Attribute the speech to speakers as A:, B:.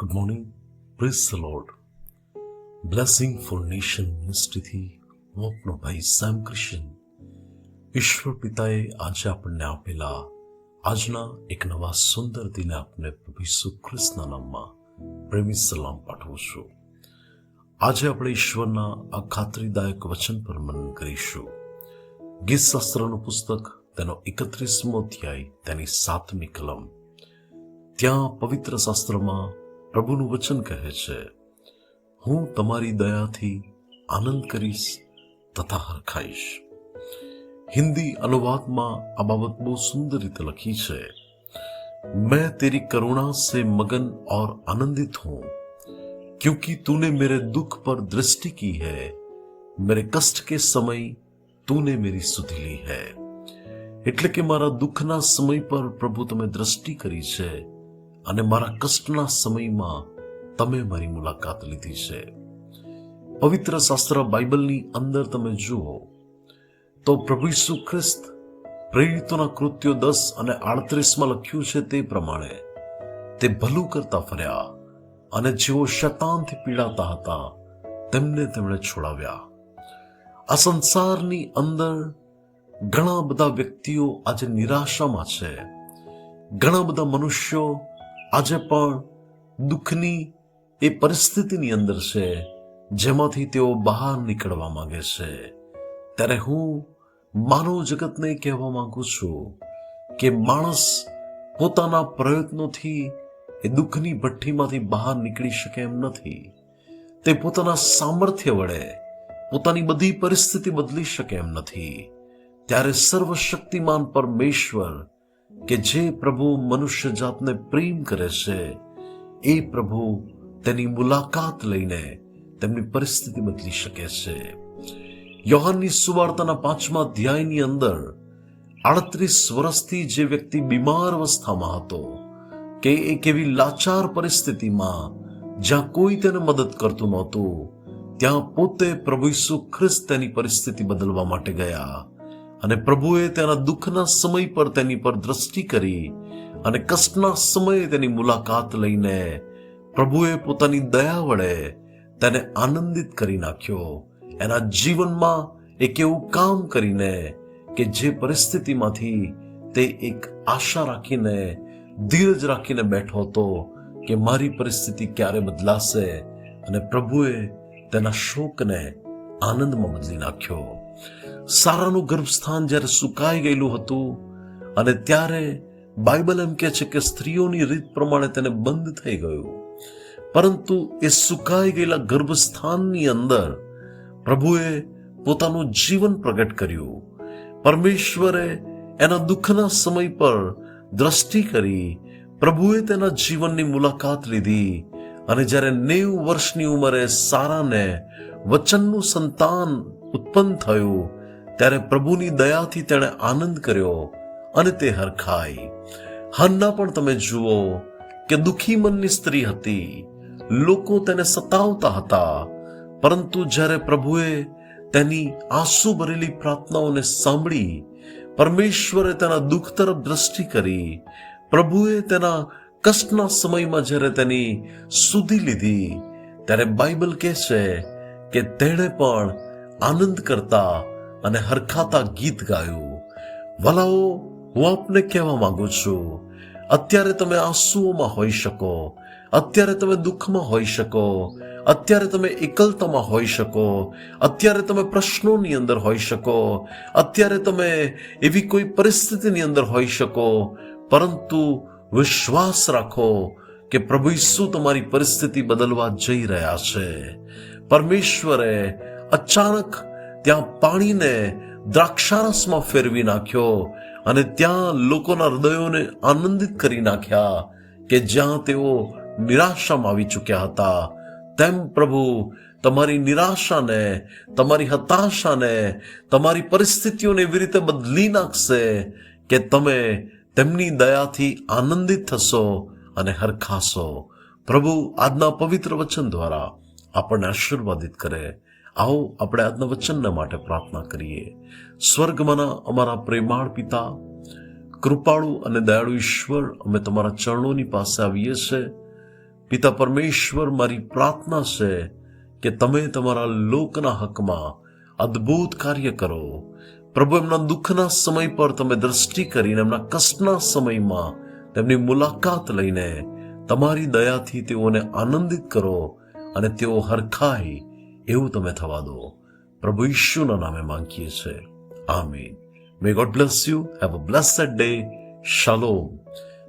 A: Good morning praise the lord blessing for nation મિનિસ્ટ્રીથી હું આપનો ભાઈ સેમ ક્રિશ્ચન ઈશ્વર પિતાએ આજે આપણને આપેલા આજના એક નવા સુંદર દિને આપને પ્રભુ ખ્રિસ્તના નામમાં પ્રેમી સલામ પાઠવું છું. આજે આપણે ઈશ્વરના આ ખાતરીદાયક વચન પર મનન કરીશું. ગીત શાસ્ત્રનું પુસ્તક તેનો એકત્રીસમો અધ્યાય તેની સાતમી કલમ. ત્યાં પવિત્ર શાસ્ત્રમાં પ્રભુનું વચન કહે છે હું તમારી દયાથી આનંદ કરીશ તથા હરખાઈશ હિન્દી અનુવાદમાં આ બાબત બહુ સુંદર રીતે લખી છે मैं तेरी करुणा से मगन और आनंदित हूं क्योंकि तूने मेरे दुख पर दृष्टि की है मेरे कष्ट के समय तूने मेरी सुधि ली है એટલે કે મારા દુઃખના સમય પર પ્રભુ તમે દ્રષ્ટિ કરી છે અને મારા કષ્ટના સમયમાં તમે મારી મુલાકાત લીધી છે. પવિત્ર શાસ્ત્ર બાઇબલની અંદર તમે જુઓ તો પ્રભુ ઈસુ ખ્રિસ્ત પ્રેરિતોના કૃત્યો દસ અને આડત્રીસમાં લખ્યું છે તે પ્રમાણે તે ભલું કરતા ફર્યા અને જેઓ શતાનથી પીડાતા હતા તેમને તેમણે છોડાવ્યા. આ સંસારની અંદર ઘણા બધા વ્યક્તિઓ આજે નિરાશામાં છે. ઘણા બધા મનુષ્યો આજે પણ દુઃખની એ પરિસ્થિતિની અંદર છે, જેમાંથી તેઓ બહાર નીકળવા માંગે છે. ત્યારે હું માનવ જગતને કહેવા માંગુ છું કે માણસ પોતાના પ્રયત્નોથી એ દુઃખની ભઠ્ઠીમાંથી બહાર નીકળી શકે એમ નથી. તે પોતાના સામર્થ્ય વડે પોતાની બધી પરિસ્થિતિ બદલી શકે એમ નથી. ત્યારે સર્વશક્તિમાન પરમેશ્વર કે જે પ્રભુ મનુષ્ય જાતને પ્રેમ કરે છે, એ પ્રભુ તેની મુલાકાત લઈને તેમની પરિસ્થિતિ બદલી શકે છે. યોહાનની સુવાર્તાના પાંચમા અધ્યાયની અંદર આડત્રીસ વર્ષથી જે વ્યક્તિ બીમાર અવસ્થામાં હતો, કે એક એવી લાચાર પરિસ્થિતિમાં જ્યાં કોઈ તેને મદદ કરતું નહોતું, ત્યાં પોતે પ્રભુ ઈસુ ખ્રિસ્ત તેની પરિસ્થિતિ બદલવા માટે ગયા. અને પ્રભુએ તેના દુઃખના સમય પર તેની પર દ્રષ્ટિ કરી અને કષ્ટના સમયે તેની મુલાકાત લઈને પ્રભુએ પોતાની દયા વડે તેને આનંદિત કરી નાખ્યો. એના જીવનમાં એક એવું કામ કરીને કે જે પરિસ્થિતિમાંથી તે એક આશા રાખીને, ધીરજ રાખીને બેઠો હતો કે મારી પરિસ્થિતિ ક્યારે બદલાશે અને પ્રભુએ તેના શોકને આનંદમાં બદલી નાખ્યો. સારાનું ગર્ભસ્થાન જ્યારે સુકાઈ ગયેલું હતું અને ત્યારે બાઇબલ એમ કહે છે કે સ્ત્રીઓની રીત પ્રમાણે તેને બંધ થઈ ગયું. પરંતુ એ સુકાઈ ગયેલા ગર્ભસ્થાનની અંદર પ્રભુએ પોતાનું જીવન પ્રગટ કર્યું. પરમેશ્વરે એના દુઃખના સમય પર દ્રષ્ટિ કરી પ્રભુએ તેના જીવનની મુલાકાત લીધી અને જ્યારે નેવું વર્ષની ઉંમરે સારાને વચનનું સંતાન ઉત્પન્ન થયું ત્યારે પ્રભુની દયાથી તેણે આનંદ કર્યો અને તે હરખાઈ. હન્ના પણ તમે જુઓ કે દુખી મનની સ્ત્રી હતી. લોકો તેને સતાવતા હતા, પરંતુ જ્યારે પ્રભુએ તેની આંસુ ભરેલી પ્રાર્થનાઓને સાંભળી, પરમેશ્વરે તેના દુઃખ તરફ દ્રષ્ટિ કરી. પ્રભુએ તેના કષ્ટના સમયમાં જ્યારે તેની સુધી લીધી, ત્યારે બાઇબલ કહે છે કે તેણે પણ આનંદ કરતા અને હરખાતા ગીત ગાયું. વલાઓ, હું આપને કહેવા માંગુ છું, અત્યારે તમે આંસુઓમાં હોઈ શકો, અત્યારે તમે દુઃખમાં હોઈ શકો, અત્યારે તમે એકલતામાં હોઈ શકો, અત્યારે તમે પ્રશ્નોની અંદર હોઈ શકો, અત્યારે તમે એવી કોઈ પરિસ્થિતિની અંદર હોઈ શકો, પરંતુ વિશ્વાસ રાખો કે પ્રભુ ઈસુ તમારી પરિસ્થિતિ બદલવા જઈ રહ્યા છે. પરમેશ્વરે અચાનક ત્યાં પાણીને દ્રાક્ષારસમાં ફેરવી નાખ્યો અને ત્યાં લોકોના હૃદયોને આનંદિત કરી નાખ્યા કે જ્યાં તેઓ નિરાશામાં આવી ચૂક્યા હતા. તેમ પ્રભુ, તમારી નિરાશાને, તમારી હતાશાને, તમારી પરિસ્થિતિઓને એવી રીતે બદલી નાખશે કે તમે તેમની દયાથી આનંદિત થશો અને હરખાશો. પ્રભુ, આજના પવિત્ર વચન દ્વારા આપણને આશીર્વાદિત કરે. આવો આપણે આજના વચનના માટે પ્રાર્થના કરીએ. સ્વર્ગમાંના અમારા પ્રેમાળ પિતા, કૃપાળુ અને દયાળુ ઈશ્વર, અમે તમારા ચરણોની પાસે આવીએ છીએ પિતા પરમેશ્વર, મારી પ્રાર્થના છે કે તમે તમારા લોકના હકમાં અદ્ભુત કાર્ય કરો. પ્રભુ, એમના દુઃખના સમય પર તમે દ્રષ્ટિ કરીને, એમના કષ્ટના સમયમાં તેમની મુલાકાત લઈને તમારી દયાથી તેઓને આનંદિત કરો અને તેઓ હરખાય એવું તમે થવા દો. પ્રભુ ઈશુના નામે માંગીએ છીએ. આમીન. May God bless you have a blessed day શાલોમ